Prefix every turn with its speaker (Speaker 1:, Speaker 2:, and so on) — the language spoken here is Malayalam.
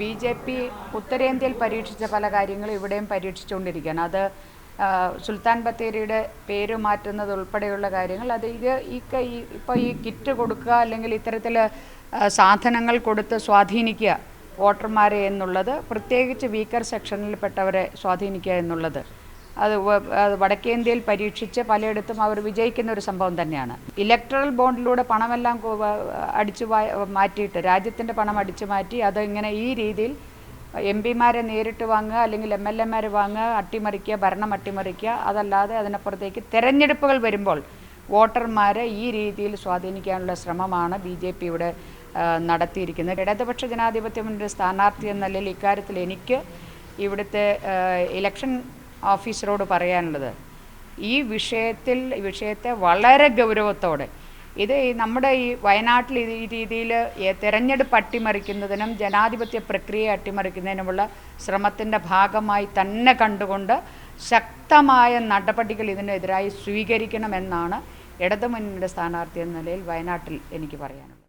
Speaker 1: ബി ജെ പി ഉത്തരേന്ത്യയിൽ പരീക്ഷിച്ച പല കാര്യങ്ങളും ഇവിടെയും പരീക്ഷിച്ചുകൊണ്ടിരിക്കുകയാണ്. അത് സുൽത്താൻ ബത്തേരിയുടെ പേര് മാറ്റുന്നത് ഉൾപ്പെടെയുള്ള കാര്യങ്ങൾ. അത് ഇത് ഈ ഇപ്പോൾ ഈ കിറ്റ് കൊടുക്കുക അല്ലെങ്കിൽ ഇത്തരത്തിൽ സാധനങ്ങൾ കൊടുത്ത് സ്വാധീനിക്കുക വോട്ടർമാരെ എന്നുള്ളത് പ്രത്യേകിച്ച് വീക്കർ സെക്ഷനിൽപ്പെട്ടവരെ സ്വാധീനിക്കുക എന്നുള്ളത്. അത് വടക്കേന്ത്യയിൽ പരീക്ഷിച്ച് പലയിടത്തും അവർ വിജയിക്കുന്ന ഒരു സംഭവം തന്നെയാണ്. ഇലക്ട്രൽ ബോണ്ടിലൂടെ പണമെല്ലാം അടിച്ചു മാറ്റിയിട്ട് രാജ്യത്തിന്റെ പണം അടിച്ചു മാറ്റി അത് ഇങ്ങനെ ഈ രീതിയിൽ എം പിമാരെ നേരിട്ട് വാങ്ങുക അല്ലെങ്കിൽ എം എൽ എമാരെ വാങ്ങുക അട്ടിമറിക്കുക ഭരണം അട്ടിമറിക്കുക അതല്ലാതെ അതിനപ്പുറത്തേക്ക് തെരഞ്ഞെടുപ്പുകൾ വരുമ്പോൾ വോട്ടർമാരെ ഈ രീതിയിൽ സ്വാധീനിക്കാനുള്ള ശ്രമമാണ് ബി ജെ പി ഇവിടെ നടത്തിയിരിക്കുന്നത്. ഇടതുപക്ഷ ജനാധിപത്യ മുന്നണി സ്ഥാനാർത്ഥി എന്ന നിലയിൽ ഇക്കാര്യത്തിൽ എനിക്ക് ഇവിടുത്തെ ഇലക്ഷൻ ഓഫീസറോട് പറയാനുള്ളത്. ഈ വിഷയത്തിൽ വിഷയത്തെ വളരെ ഗൗരവത്തോടെ ഇത് നമ്മുടെ ഈ വയനാട്ടിൽ ഈ രീതിയിൽ തെരഞ്ഞെടുപ്പ് അട്ടിമറിക്കുന്നതിനും ജനാധിപത്യ പ്രക്രിയ അട്ടിമറിക്കുന്നതിനുമുള്ള ശ്രമത്തിന്റെ ഭാഗമായി തന്നെ കണ്ടുകൊണ്ട് ശക്തമായ നടപടികൾ ഇതിനെതിരായി സ്വീകരിക്കണമെന്നാണ് ഇടതുമുന്നണിയുടെ സ്ഥാനാർത്ഥി എന്ന നിലയിൽ വയനാട്ടിൽ എനിക്ക് പറയാനുള്ളത്.